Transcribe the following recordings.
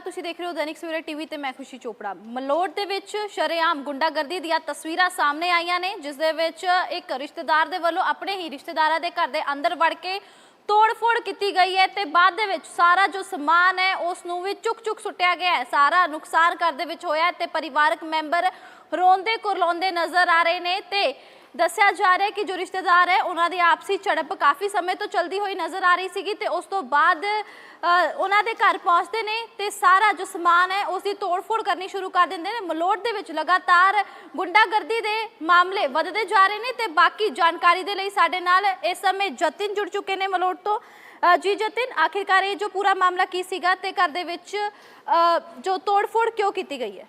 ਤੁਸੀਂ ਦੇਖ ਰਹੇ ਹੋ ਦੈਨਿਕ ਸਵੇਰਾ ਟੀਵੀ ਤੇ ਮੈਂ ਖੁਸ਼ੀ ਚੋਪੜਾ। ਮਲੋਟ ਦੇ ਵਿੱਚ ਸ਼ਰੇਆਮ ਗੁੰਡਾਗਰਦੀ ਦੀਆਂ ਤਸਵੀਰਾਂ ਸਾਹਮਣੇ ਆਈਆਂ ਨੇ, ਜਿਸ ਦੇ ਵਿੱਚ ਇੱਕ ਰਿਸ਼ਤੇਦਾਰ ਦੇ ਵੱਲੋਂ ਆਪਣੇ ਹੀ ਰਿਸ਼ਤੇਦਾਰਾਂ ਦੇ ਘਰ ਦੇ ਅੰਦਰ ਵੜ ਕੇ ਤੋੜ-ਫੋੜ ਕੀਤੀ ਗਈ ਹੈ ਤੇ ਬਾਅਦ ਦੇ ਵਿੱਚ ਸਾਰਾ ਜੋ ਸਮਾਨ ਹੈ ਉਸ ਨੂੰ ਵੀ ਚੁੱਕ-ਚੁੱਕ ਸੁੱਟਿਆ ਗਿਆ ਹੈ। ਸਾਰਾ ਨੁਕਸਾਨ ਘਰ ਦੇ ਵਿੱਚ ਹੋਇਆ ਤੇ ਪਰਿਵਾਰਕ ਮੈਂਬਰ ਰੋਂਦੇ ਕੁਰਲਾਉਂਦੇ ਨਜ਼ਰ ਆ ਰਹੇ ਨੇ ਤੇ ਦੱਸਿਆ ਜਾ ਰਿਹਾ ਹੈ ਕਿ ਜੋ ਰਿਸ਼ਤੇਦਾਰ ਹੈ, ਉਹਨਾਂ ਦੀ ਆਪਸੀ ਝੜਪ ਕਾਫੀ ਸਮੇਂ ਤੋਂ ਚੱਲਦੀ ਹੋਈ ਨਜ਼ਰ ਆ ਰਹੀ ਸੀਗੀ ਤੇ ਉਸ ਤੋਂ ਬਾਅਦ ਉਹਨਾਂ ਦੇ ਘਰ ਪਹੁੰਚਦੇ ਨੇ ਤੇ ਸਾਰਾ ਜੋ ਸਮਾਨ ਹੈ, ਉਸ ਦੀ ਤੋੜ-ਫੋੜ ਕਰਨੀ ਸ਼ੁਰੂ ਕਰ ਦਿੰਦੇ ਨੇ। ਮਲੋਟ ਦੇ ਵਿੱਚ ਲਗਾਤਾਰ ਗੁੰਡਾਗਰਦੀ ਦੇ ਮਾਮਲੇ ਵੱਧਦੇ ਜਾ ਰਹੇ ਨੇ ਤੇ ਬਾਕੀ ਜਾਣਕਾਰੀ ਦੇ ਲਈ ਸਾਡੇ ਨਾਲ ਇਸ ਸਮੇਂ ਜਤਿਨ ਜੁੜ ਚੁੱਕੇ ਨੇ ਮਲੋਟ ਤੋਂ। ਜੀ ਜਤਿਨ, ਆਖਿਰਕਾਰ ਇਹ ਜੋ ਪੂਰਾ ਮਾਮਲਾ ਕੀ ਸੀਗਾ ਤੇ ਘਰ ਦੇ ਵਿੱਚ ਜੋ ਤੋੜ-ਫੋੜ ਕਿਉਂ ਕੀਤੀ ਗਈ ਹੈ?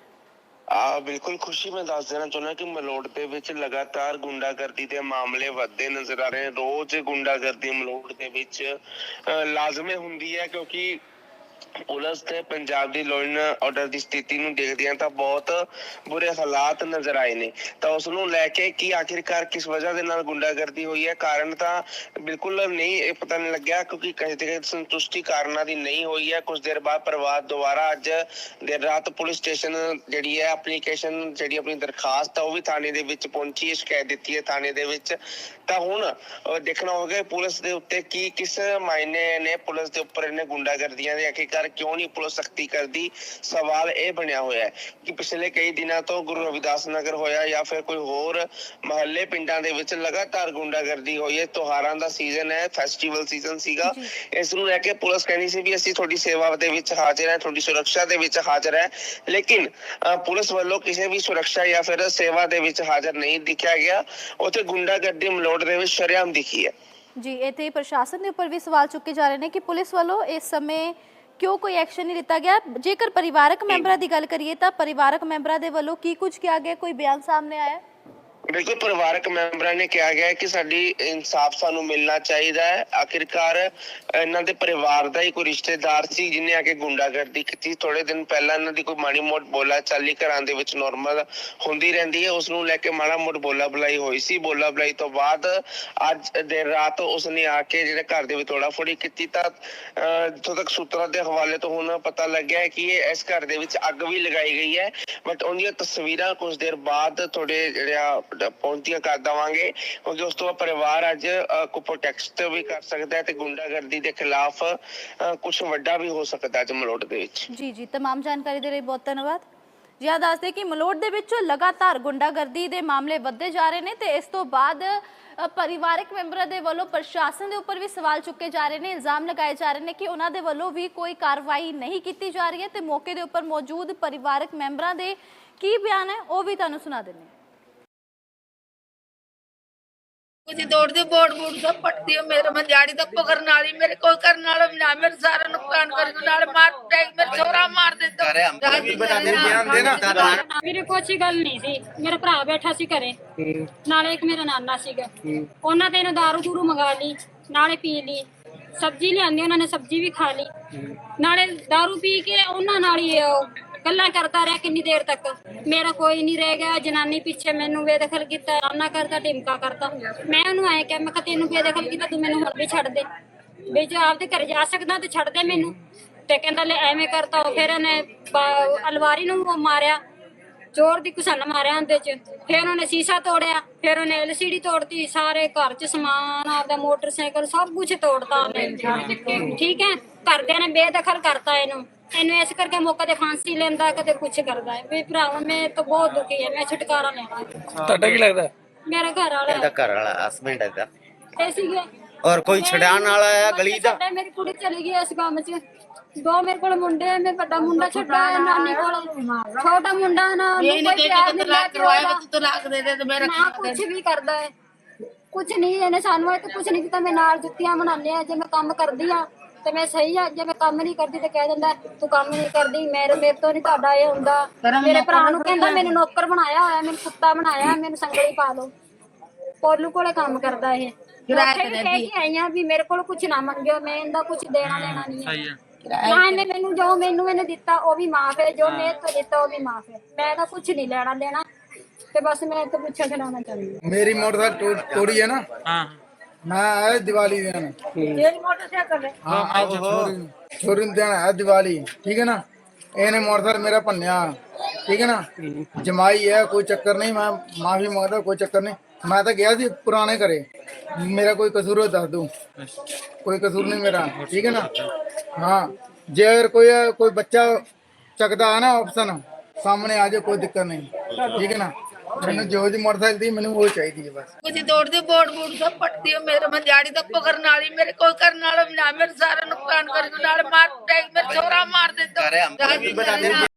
ਆ ਬਿਲਕੁਲ ਖੁਸ਼ੀ ਮੈਂ ਦੱਸ ਦੇਣਾ ਚਾਹੁੰਦਾ ਕਿ ਮਲੋਟ ਦੇ ਵਿੱਚ ਲਗਾਤਾਰ ਗੁੰਡਾਗਰਦੀ ਦੇ ਮਾਮਲੇ ਵੱਧਦੇ ਨਜ਼ਰ ਆ ਰਹੇ ਨੇ। ਰੋਜ਼ ਗੁੰਡਾਗਰਦੀ ਮਲੋਟ ਦੇ ਵਿੱਚ ਲਾਜ਼ਮੀ ਹੁੰਦੀ ਹੈ ਕਿਉਂਕਿ ਪੁਲਿਸ ਤੇ ਪੰਜਾਬ ਦੀ ਲਾਅ ਆਰਡਰ ਦੀ ਸਥਿਤੀ ਨੂੰ ਦੇਖਦਿਆਂ ਤਾਂ ਬਹੁਤ ਬੁਰੇ ਹਾਲਾਤ ਨਜ਼ਰ ਆਏ ਨੇ। ਤਾਂ ਉਸ ਨੂੰ ਲੈ ਕੇ ਕੀ ਆਖਿਰਕਾਰ ਕਿਸ ਵਜ੍ਹਾ ਦੇ ਨਾਲ ਗੁੰਡਾਗਰਦੀ ਹੋਈ ਹੈ? ਕਾਰਨ ਤਾਂ ਬਿਲਕੁਲ ਨਹੀਂ, ਇਹ ਪਤਾ ਨਹੀਂ ਲੱਗਿਆ ਕਿਉਂਕਿ ਕਹੇ ਤੇ ਸੰਤੁਸ਼ਟੀ ਕਾਰਨਾਂ ਦੀ ਨਹੀਂ ਹੋਈ ਹੈ। ਕੁਝ ਦੇਰ ਬਾਅਦ ਪਰਿਵਾਰ ਦੁਬਾਰਾ ਅੱਜ ਦੇਰ ਰਾਤ ਪੁਲਿਸ ਸਟੇਸ਼ਨ ਜਿਹੜੀ ਹੈ ਐਪਲੀਕੇਸ਼ਨ ਜਿਹੜੀ ਆਪਣੀ ਦਰਖਾਸਤ ਹੈ ਉਹ ਵੀ ਥਾਣੇ ਦੇ ਵਿੱਚ ਪਹੁੰਚੀ ਹੈ, ਸ਼ਿਕਾਇਤ ਦਿੱਤੀ ਹੈ ਥਾਣੇ ਦੇ ਵਿੱਚ। ਤਾਂ ਹੁਣ ਦੇਖਣਾ ਹੋਵੇਗਾ ਕਿ ਪੁਲਿਸ ਦੇ ਉੱਤੇ ਕੀ ਕਿਸ ਮਾਇਨੇ ਨੇ, ਪੁਲਿਸ ਦੇ ਉੱਪਰ ਇਹਨੇ ਗੁੰਡਾਗਰਦੀਆਂ ਦੇ ਆਖਿਰਕਾਰ ਕਿਉਂ ਨਹੀਂ ਪੁਲਿਸ ਸਖਤੀ ਕਰਦੀ? ਸਵਾਲ ਇਹ ਬਣਿਆ ਹੋਇਆ ਹੈ ਕਿ ਪਿਛਲੇ ਕਈ ਦਿਨਾਂ ਤੋਂ ਗੁਰੂ ਰਵਿਦਾਸ ਨਗਰ ਹੋਇਆ ਜਾਂ ਫਿਰ ਕੋਈ ਹੋਰ ਮਹੱਲੇ ਪਿੰਡਾਂ ਦੇ ਵਿੱਚ ਲਗਾਤਾਰ ਗੁੰਡਾਗਰਦੀ ਹੋਈ ਹੈ। ਤਿਉਹਾਰਾਂ ਦਾ ਸੀਜ਼ਨ ਹੈ ਫੈਸਟੀਵਲ ਸੀਜ਼ਨ ਸੀਗਾ। ਇਸ ਨੂੰ ਲੈ ਕੇ ਪੁਲਿਸ ਕਹਿੰਦੀ ਸੀ ਵੀ ਅਸੀਂ ਤੁਹਾਡੀ ਸੇਵਾ ਦੇ ਵਿੱਚ ਹਾਜ਼ਰ ਹਾਂ ਤੁਹਾਡੀ ਸੁਰੱਖਿਆ ਦੇ ਵਿੱਚ ਹਾਜ਼ਰ ਹੈ। ਲੇਕਿਨ ਪੁਲਿਸ ਵੱਲੋਂ ਕਿਸੇ ਵੀ ਸੁਰੱਖਿਆ ਜਾਂ ਫਿਰ ਸੇਵਾ ਦੇ ਵਿੱਚ ਹਾਜ਼ਰ ਨਹੀਂ ਦਿਖਿਆ ਗਿਆ। ਉੱਥੇ ਗੁੰਡਾਗਰਦੀ ਮਲੋਟ ਦੇ ਵਿੱਚ ਸ਼ਰੇਆਮ ਦਿਖੀ ਹੈ। ਜੀ ਇੱਥੇ ਪ੍ਰਸ਼ਾਸਨ ਦੇ ਉੱਪਰ ਵੀ ਸਵਾਲ ਚੁੱਕੇ ਜਾ ਰਹੇ ਨੇ ਕਿ ਪੁਲਿਸ ਵੱਲੋਂ ਇਸ ਸਮੇਂ ਕਿਉਂ ਕੋਈ ਐਕਸ਼ਨ ਨਹੀਂ ਲਿੱਤਾ ਗਿਆ? ਜੇਕਰ ਪਰਿਵਾਰਕ ਮੈਂਬਰਾਂ ਦੀ ਗੱਲ ਕਰੀਏ ਤਾਂ ਪਰਿਵਾਰਕ ਮੈਂਬਰਾਂ ਦੇ ਵੱਲੋਂ ਕੀ ਕੁਝ ਕਿਹਾ ਗਿਆ? ਕੋਈ ਬਿਆਨ ਸਾਹਮਣੇ ਆਇਆ? ਬਿਲਕੁਲ ਪਰਿਵਾਰਕ ਮੈਂਬਰਾਂ ਨੇ ਕਿਹਾ ਗਿਆ ਕਿ ਸਾਡੀ ਇਨਸਾਫ ਸਾਨੂੰ ਮਿਲਣਾ ਚਾਹੀਦਾ ਹੈ। ਆਖਿਰਕਾਰ ਇਹਨਾਂ ਦੇ ਪਰਿਵਾਰ ਦਾ ਹੀ ਕੋਈ ਰਿਸ਼ਤੇਦਾਰ ਸੀ ਜਿਹਨੇ ਆ ਕੇ ਗੁੰਡਾਗਰਦੀ ਕੀਤੀ। ਥੋੜੇ ਦਿਨ ਪਹਿਲਾਂ ਇਹਨਾਂ ਦੀ ਕੋਈ ਮਾੜੀ ਮੋਟ ਬੋਲਾ ਚਾਲੀ ਘਰਾਂ ਦੇ ਵਿੱਚ ਨਾਰਮਲ ਹੁੰਦੀ ਰਹਿੰਦੀ ਹੈ। ਉਸ ਨੂੰ ਲੈ ਕੇ ਮਾੜਾ ਮੋਟ ਬੋਲਾ ਬੁਲਾਈ ਹੋਈ ਸੀ। ਬੋਲਾ ਬੁਲਾਈ ਤੋਂ ਬਾਅਦ ਅੱਜ ਦੇਰ ਰਾਤ ਉਸ ਨੇ ਆ ਕੇ ਜਿਹੜੇ ਘਰ ਦੇ ਵਿੱਚ ਤੋੜਾ ਫੋੜੀ ਕੀਤੀ ਤਾਂ ਜਿੱਥੋਂ ਤੱਕ ਸੂਤਰਾਂ ਦੇ ਹਵਾਲੇ ਤੋਂ ਹੁਣ ਪਤਾ ਲੱਗਿਆ ਕਿ ਇਹ ਇਸ ਘਰ ਦੇ ਵਿੱਚ ਅੱਗ ਵੀ ਲਗਾਈ ਗਈ ਹੈ। ਬਟ ਉਹਦੀਆਂ ਤਸਵੀਰਾਂ ਕੁਝ ਦੇਰ ਬਾਅਦ ਤੁਹਾਡੇ ਜਿਹੜਾ ਪਹੁੰਚਦੀਆਂ ਕਰ ਦਵਾਂਗੇ। ਕਿਉਂਕਿ ਉਸ ਤੋਂ ਬਾਅਦ ਪਰਿਵਾਰ ਅੱਜ ਕੋ ਪ੍ਰੋਟੈਕਟ ਵੀ ਕਰ ਸਕਦਾ ਤੇ ਗੁੰਡਾਗਰਦੀ ਦੇ ਖਿਲਾਫ ਕੁਝ ਵੱਡਾ ਵੀ ਹੋ ਸਕਦਾ ਹੈ ਜਮਲੋਟ ਦੇ ਵਿੱਚ। ਜੀ ਜੀ, ਤਮਾਮ ਜਾਣਕਾਰੀ ਦੇ ਲਈ ਬਹੁਤ ਧੰਨਵਾਦ। ਜਿਆ ਦੱਸਦੇ ਕਿ ਮਲੋਟ ਦੇ ਵਿੱਚ ਲਗਾਤਾਰ ਗੁੰਡਾਗਰਦੀ ਦੇ ਮਾਮਲੇ ਵੱਧਦੇ ਜਾ ਰਹੇ ਨੇ ਤੇ ਇਸ ਤੋਂ ਬਾਅਦ ਪਰਿਵਾਰਕ ਮੈਂਬਰਾਂ ਦੇ ਵੱਲੋਂ ਪ੍ਰਸ਼ਾਸਨ ਦੇ ਉੱਪਰ ਵੀ ਸਵਾਲ ਚੁੱਕੇ ਜਾ ਰਹੇ ਨੇ, ਇਲਜ਼ਾਮ ਲਗਾਏ ਜਾ ਰਹੇ ਨੇ ਕਿ ਉਹਨਾਂ ਦੇ ਵੱਲੋਂ ਵੀ ਕੋਈ ਕਾਰਵਾਈ ਨਹੀਂ ਕੀਤੀ ਜਾ ਰਹੀ ਹੈ ਤੇ ਮੌਕੇ ਦੇ ਉੱਪਰ ਮੌਜੂਦ ਪਰਿਵਾਰਕ ਮੈਂਬਰਾਂ ਦੇ ਕੀ ਬਿਆਨ ਹੈ ਉਹ ਵੀ ਤੁਹਾਨੂੰ ਸੁਣਾ ਦਿੰਦੇ ਕੁਝ ਦੌੜਦੇ ਬੋਰਡ ਬੋਰਡ ਦਾ ਪੱਟਦੀ ਮੇਰੇ ਮੈਂ ਦਿਹਾੜੀ ਦਾ ਪਕੜਨ ਵਾਲੀ ਮੇਰੇ ਕੋਈ ਕਰਨ ਵਾਲਾ ਵੀ ਨਾ ਮੇਰੇ ਸਾਰਾ ਨੁਕਸਾਨ ਕਰਨ ਨਾਲ ਮਾਰ ਟੈਗ ਮੇਰੇ ਛੋਰਾ ਮਾਰ ਦਿੱਤਾ। ਰਾਜੀ ਬਿਆਨ ਦੇਣਾ ਮੇਰੇ ਕੁਛ ਹੀ ਗੱਲ ਨਹੀਂ ਸੀ ਮੇਰਾ ਭਰਾ ਬੈਠਾ ਸੀ ਘਰੇ। ਨਾਲੇ ਇੱਕ ਮੇਰਾ ਨਾਨਾ ਸੀਗਾ। ਉਹਨਾਂ ਤੇ ਇਹਨੇ ਦਾਰੂ ਦੂਰੂ ਮੰਗਾ ਲਈ ਨਾਲੇ ਪੀ ਲਈ। ਸਬਜ਼ੀ ਲਿਆਂਦੀ ਉਹਨਾਂ ਨੇ ਸਬਜ਼ੀ ਵੀ ਖਾ ਲਈ। ਨਾਲੇ ਦਾਰੂ ਪੀ ਕੇ ਉਹਨਾਂ ਨਾਲ ਹੀ ਉਹ ਗੱਲਾਂ ਕਰਦਾ ਰਿਹਾ ਕਿੰਨੀ ਦੇਰ ਤੱਕ। ਮੇਰਾ ਕੋਈ ਨਹੀਂ ਰਹਿ ਗਿਆ, ਜਨਾਨੀ ਪਿੱਛੇ ਮੈਨੂੰ ਬੇਦਖਲ ਕੀਤਾ ਆਨਾ ਕਰਦਾ ਢਿਮਕਾ ਕਰਦਾ ਮੈਂ ਉਹਨੂੰ ਐ ਕਿਹਾ, ਮੈਂ ਕਿਹਾ ਤੈਨੂੰ ਬੇਦਖਲ ਕੀਤਾ, ਤੂੰ ਮੈਨੂੰ ਹੁਣ ਵੀ ਛੱਡ ਦੇ। ਵੀ ਜੇ ਆਪਦੇ ਘਰ ਜਾ ਸਕਦਾ ਤੇ ਛੱਡ ਦੇ ਮੈਨੂੰ। ਤੇ ਕਹਿੰਦਾ, ਲੈ ਐਵੇਂ ਕਰਤਾ ਉਹ, ਫਿਰ ਇਹਨੇ ਅਲਵਾਰੀ ਨੂੰ ਮਾਰਿਆ। ਚੋਰ ਦੀ ਕੁਸਨ ਮਾਰਿਆ ਉਹਦੇ ਚ। ਫਿਰ ਉਹਨੇ ਸੀਸਾ ਤੋੜਿਆ, ਫਿਰ ਉਹਨੇ ਐਲਸੀਡੀ ਤੋੜਤੀ, ਸਾਰੇ ਘਰ ਚ ਸਮਾਨ, ਆਪਦਾ ਮੋਟਰਸਾਈਕਲ, ਸਭ ਕੁਝ ਤੋੜਤਾ ਉਹਨੇ। ਠੀਕ ਹੈ, ਘਰਦਿਆਂ ਨੇ ਬੇਦਖਲ ਕਰਤਾ ਇਹਨੂੰ। ਇਹਨੂੰ ਇਸ ਕਰਕੇ ਮੌਕੇ ਤੇ ਫਾਂਸੀ ਲੈਂਦਾ ਕਦੇ ਕੁਝ ਕਰਦਾ। ਹੈ ਵੀ ਭਰਾਵਾ ਮੈਂ ਤਾਂ ਬਹੁਤ ਦੁਖੀ ਹੈ ਮੈਂ ਛੁਟਕਾਰਾ ਲੈਣਾ। ਹੈ। ਤੁਹਾਡਾ ਕੀ ਲੱਗਦਾ? ਮੇਰਾ ਘਰ ਵਾਲਾ ਇਹਦਾ ਘਰ ਵਾਲਾ ਹਸਬੈਂਡ ਇਹਦਾ। ਹੈ। ਇਹ ਸੀਗੇ। ਔਰ ਕੋਈ ਛਡਾਣ ਵਾਲਾ ਆ ਗਲੀ ਦਾ? ਛੱਡਿਆ, ਮੇਰੀ ਕੁੜੀ ਚਲੀ ਗਈ ਇਸ ਕੰਮ 'ਚ। ਦੋ ਮੇਰੇ ਕੋਲ ਮੁੰਡੇ ਆ ਮੈਂ ਵੱਡਾ ਮੁੰਡਾ ਛੱਡਾ ਹੈ ਨਾਨੀ ਕੋਲ। ਛੋਟਾ ਮੁੰਡਾ ਨਾ ਉਹਨੂੰ ਇਹ ਨਹੀਂ ਕੋਈ ਕਿ ਪਿਆਰ ਤੂੰ ਨਹੀਂ ਤਲਾਕ ਲੱਗਦਾ ਕਰਵਾਇਆ ਤੂੰ ਤਲਾਕ ਦੇ ਦੇ ਤੇ ਮੇਰਾ ਨਾ ਕੁਝ ਵੀ ਕਰਦਾ ਹੈ। ਕੁਝ ਨਹੀਂ ਇਹਨੇ ਸਾਨੂੰ ਇੱਕ ਕੁਝ ਨਹੀਂ ਕੀਤਾ ਮੈਂ ਨਾਲ ਜੁੱਤੀਆਂ ਬਣਾਉਂਦੇ ਆ ਜੇ ਮੈਂ ਕੰਮ ਕਰਦੀ ਆ। ਤੇ ਮੈਂ ਸਹੀ ਆ ਜੇ ਮੈਂ ਕੰਮ ਨਹੀਂ ਕਰਦੀ ਤੇ ਕਹਿ ਦਿੰਦਾ ਤੂੰ ਕੰਮ ਨਹੀਂ ਕਰਦੀ ਮੇਰੇ ਮੇਰੇ ਤੋਂ ਨਹੀਂ ਤੁਹਾਡਾ ਇਹ ਹੁੰਦਾ। ਮੇਰੇ ਭਰਾ ਨੂੰ ਕਹਿੰਦਾ ਮੈਨੂੰ ਨੌਕਰ ਬਣਾਇਆ ਹੋਇਆ ਮੈਨੂੰ ਕੁੱਤਾ ਬਣਾਇਆ ਮੈਨੂੰ ਸੰਗਲੀ ਪਾ ਲਓ। ਪੋਲੂ ਕੋਲੇ ਕੰਮ ਕਰਦਾ ਇਹ। ਉੱਥੇ ਵੀ ਕਹਿ ਕੇ ਆਈਆਂ ਵੀ ਮੇਰੇ ਕੋਲ ਕੁਝ ਨਾ ਮੰਗਿਓ ਮੈਂ ਇਹਦਾ ਕੁਝ ਦੇਣਾ ਲੈਣਾ ਨਹੀਂ ਹੈ ਨਾ ਇਹਨੇ ਮੈਨੂੰ ਜੋ ਮੈਨੂੰ ਇਹਨੇ ਦਿੱਤਾ ਉਹ ਵੀ ਮਾਫ ਹੈ ਜੋ ਮੈਂ ਤੋਂ ਦਿੱਤਾ ਉਹ ਵੀ ਮਾਫ ਹੈ। ਮੈਂ ਤਾਂ ਕੁਝ ਨਹੀਂ ਲੈਣਾ ਦੇਣਾ ਤੇ ਬਸ ਮੈਂ ਤਾਂ ਪੁੱਛਾ ਛਡਾਉਣਾ ਚਾਹੁੰਦੀ ਮੇਰੀ ਮੋਟਰਸਾਈਕਲ ਤੋੜੀ ਹੈ ਨਾ? ਹਾਂ। ਮੈਂ ਆਇਆ ਦੀਵਾਲੀ ਦੇਣ ਜਿਹੜੀ ਮੋਟਰਸਾਈਕਲ ਹੈ ਹਾਂ ਆਓ ਛੋਰੀ ਛੋਰੀ ਨੂੰ ਦੇਣ ਆਇਆ ਦੀਵਾਲੀ ਠੀਕ ਹੈ ਨਾ? ਇਹਨੇ ਮੋਟਰਸਾਈਕਲ ਮੇਰਾ ਭੰਨਿਆ ਠੀਕ ਹੈ ਨਾ? ਜਮਾਈ ਹੈ ਕੋਈ ਚੱਕਰ ਨਹੀਂ ਮੈਂ ਮਾਫੀ ਮੰਗਦਾ ਕੋਈ ਚੱਕਰ ਨਹੀਂ। ਮੈਂ ਤਾਂ ਗਿਆ ਸੀ ਪੁਰਾਣੇ ਘਰੇ। ਮੇਰਾ ਕੋਈ ਕਸੂਰ ਹੋ ਦੱਸ ਦੂੰ। ਕੋਈ ਕਸੂਰ ਨਹੀਂ ਮੇਰਾ ਠੀਕ ਹੈ ਨਾ? ਹਾਂ ਜੇ ਅਗਰ ਕੋਈ ਕੋਈ ਬੱਚਾ ਚੱਕਦਾ ਆ ਨਾ ਆਪਸ਼ਨ ਸਾਹਮਣੇ ਆ ਜਾਏ ਕੋਈ ਦਿੱਕਤ ਨਹੀਂ ਠੀਕ ਹੈ ਨਾ? ਮੈਨੂੰ ਜੋ ਜੀ ਮੋਟਰਸਾਈਕਲ ਦੀ ਮੈਨੂੰ ਉਹ ਚਾਹੀਦੀ ਹੈ ਬਸ। ਕੁਝ ਦੌੜਦੇ ਬੋਰਡ ਬੂਡ ਸਭ ਪੱਟਦੀ ਹੋ ਮੇਰੇ ਮੈਂ ਦਿਹਾੜੀ ਦਾ ਪਕੜਨ ਵਾਲੀ ਮੇਰੇ ਕੋਈ ਕਰਨ ਵਾਲਾ ਵੀ ਨਾ ਮੇਰੇ ਸਾਰਾ ਨੁਕਸਾਨ ਕਰੀ ਨਾਲ ਮਾਰ ਟੈਗ ਮੇਰੇ ਛੋਰਾ ਮਾਰ ਦਿੱਤਾ